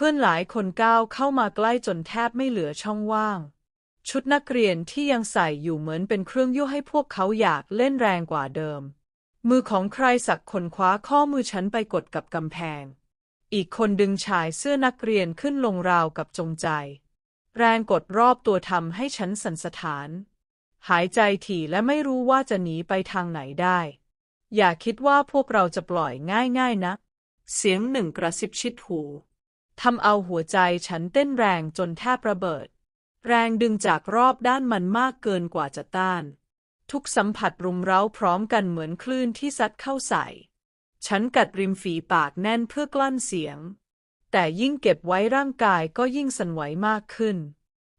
พื่อนหลายคนก้าวเข้ามาใกล้จนแทบไม่เหลือช่องว่าง ชุดนักเรียนที่ยังใส่อยู่เหมือนเป็นเครื่องยั่วให้พวกเขาอยากเล่นแรงกว่าเดิม มือของใครสักคนคว้าข้อมือฉันไปกดกับกำแพง อีกคนดึงชายเสื้อนักเรียนขึ้นลงราวกับจงใจ แรงกดรอบตัวทำให้ฉันสั่นสะท้าน หายใจถี่และไม่รู้ว่าจะหนีไปทางไหนได้ อย่าคิดว่าพวกเราจะปล่อยง่ายๆนะ เสียงหนึ่งกระซิบชิดหู ทำเอาหัวใจฉันเต้นแรงจนแทบระเบิด แรงดึงจากรอบด้านมันมากเกินกว่าจะต้าน ทุกสัมผัสรุมเร้าพร้อมกันเหมือนคลื่นที่ซัดเข้าใส่ ฉันกัดริมฝีปากแน่นเพื่อกลั้นเสียง แต่ยิ่งเก็บไว้ร่างกายก็ยิ่งสั่นไหวมากขึ้น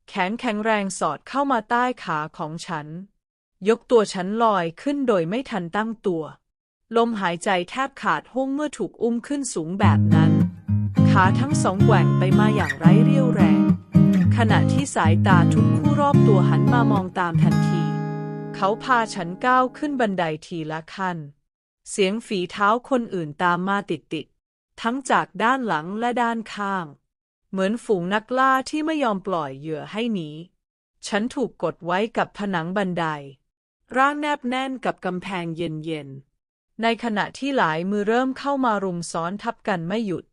แขนแข็งแรงสอดเข้ามาใต้ขาของฉัน ยกตัวฉันลอยขึ้นโดยไม่ทันตั้งตัว ลมหายใจแทบขาดห้วงเมื่อถูกอุ้มขึ้นสูงแบบนั้น ขาทั้งสองแกว่งไปมาอย่างไร้เรี่ยวแรง ขณะที่สายตาทุกคู่รอบตัวหันมามองตามทันที เขาพาฉันก้าวขึ้นบันไดทีละขั้น เสียงฝีเท้าคนอื่นตามมาติดๆทั้งจากด้านหลังและด้านข้าง เหมือนฝูงนักล่าที่ไม่ยอมปล่อยเหยื่อให้หนี ฉันถูกกดไว้กับผนังบันได ร่างแนบแน่นกับกำแพงเย็นๆ ในขณะที่หลายมือเริ่มเข้ามารุมซ้อนทับกันไม่หยุด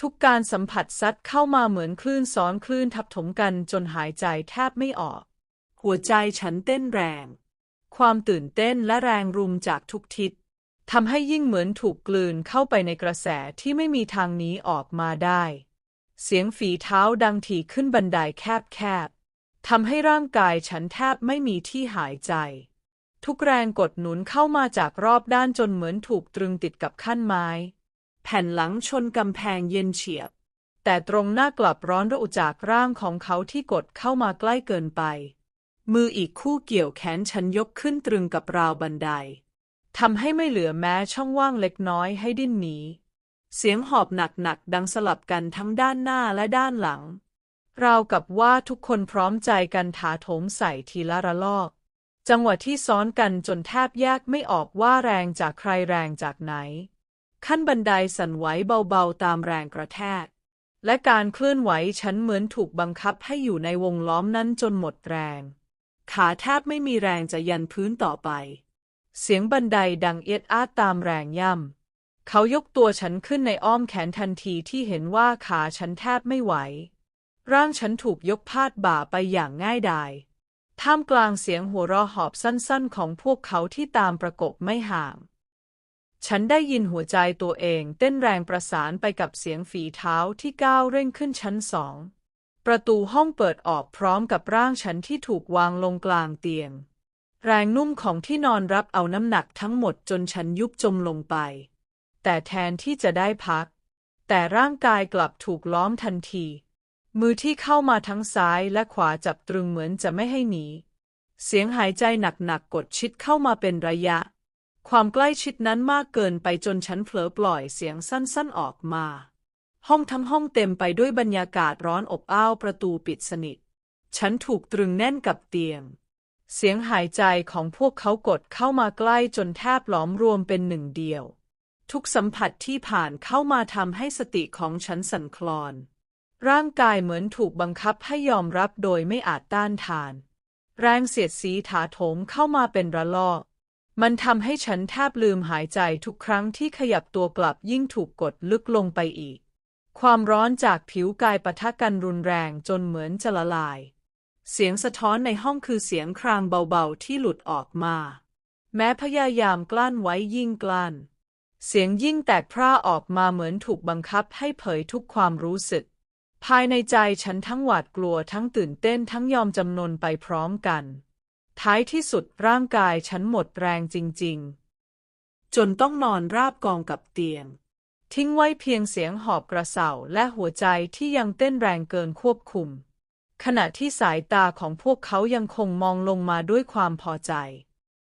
ทุกการสัมผัสซัดเข้ามาเหมือนคลื่นซ้อนคลื่นทับถมกันจนหายใจแทบไม่ออก หัวใจฉันเต้นแรง ความตื่นเต้นและแรงรุมจากทุกทิศทำให้ยิ่งเหมือนถูกกลืนเข้าไปในกระแสที่ไม่มีทางหนี้ออกมาได้ เสียงฝีเท้าดังถี่ขึ้นบันไดแคบๆทำให้ร่างกายฉันแทบไม่มีที่หายใจ ทุกแรงกดหนุนเข้ามาจากรอบด้านจนเหมือนถูกตรึงติดกับขั้นไม้ แผ่นหลังชนกำแพงเย็นเฉียบ แต่ตรงหน้ากลับร้อนระอุจากร่างของเขาที่กดเข้ามาใกล้เกินไป มืออีกคู่เกี่ยวแขนฉันยกขึ้นตรึงกับราวบันไดทำให้ไม่เหลือแม้ช่องว่างเล็กน้อยให้ดิ้นหนีเสียงหอบหนักๆดังสลับกันทั้งด้านหน้าและด้านหลัง ราวกับว่าทุกคนพร้อมใจกันถาโถมใส่ทีละระลอก จังหวะที่ซ้อนกันจนแทบแยกไม่ออกว่าแรงจากใครแรงจากไหน ขั้นบันไดสั่นไหวเบาๆตามแรงกระแทก และการเคลื่อนไหวฉันเหมือนถูกบังคับให้อยู่ในวงล้อมนั้นจนหมดแรง ขาแทบไม่มีแรงจะยันพื้นต่อไป เสียงบันไดดังเอียดอาดตามแรงย่ำ เขายกตัวฉันขึ้นในอ้อมแขนทันทีที่เห็นว่าขาฉันแทบไม่ไหว ร่างฉันถูกยกพาดบ่าไปอย่างง่ายดาย ท่ามกลางเสียงหัวเราะหอบสั้นๆ ของพวกเขาที่ตามประกบไม่ห่าง ฉันได้ยินหัวใจตัวเองเต้นแรงประสานไปกับเสียงฝีเท้าที่ก้าวเร่งขึ้นชั้นสอง ประตูห้องเปิดออกพร้อมกับร่างฉันที่ถูกวางลงกลางเตียง แรงนุ่มของที่นอนรับเอาน้ำหนักทั้งหมดจนฉันยุบจมลงไป แต่แทนที่จะได้พัก แต่ร่างกายกลับถูกล้อมทันที มือที่เข้ามาทั้งซ้ายและขวาจับตรึงเหมือนจะไม่ให้หนี เสียงหายใจหนักๆกดชิดเข้ามาเป็นระยะ ความใกล้ชิดนั้นมากเกินไปจนฉันเผลอปล่อยเสียงสั้นๆออกมา ห้องทั้งห้องเต็มไปด้วยบรรยากาศร้อนอบอ้าวประตูปิดสนิท ฉันถูกตรึงแน่นกับเตียง เสียงหายใจของพวกเขากดเข้ามาใกล้จนแทบหลอมรวมเป็นหนึ่งเดียว ทุกสัมผัสที่ผ่านเข้ามาทำให้สติของฉันสั่นคลอน ร่างกายเหมือนถูกบังคับให้ยอมรับโดยไม่อาจต้านทาน แรงเสียดสีถาโถมเข้ามาเป็นระลอก มันทำให้ฉันแทบลืมหายใจทุกครั้งที่ขยับตัวกลับยิ่งถูกกดลึกลงไปอีก ความร้อนจากผิวกายปะทะกันรุนแรงจนเหมือนจะละลาย เสียงสะท้อนในห้องคือเสียงครางเบาๆที่หลุดออกมา แม้พยายามกลั้นไว้ยิ่งกลั้น เสียงยิ่งแตกพร่าออกมาเหมือนถูกบังคับให้เผยทุกความรู้สึก ภายในใจฉันทั้งหวาดกลัวทั้งตื่นเต้นทั้งยอมจำนนไปพร้อมกัน ท้ายที่สุดร่างกายฉันหมดแรงจริง ๆ จนต้องนอนราบกองกับเตียง ทิ้งไว้เพียงเสียงหอบกระเสาและหัวใจที่ยังเต้นแรงเกินควบคุม ขณะที่สายตาของพวกเขายังคงมองลงมาด้วยความพอใจ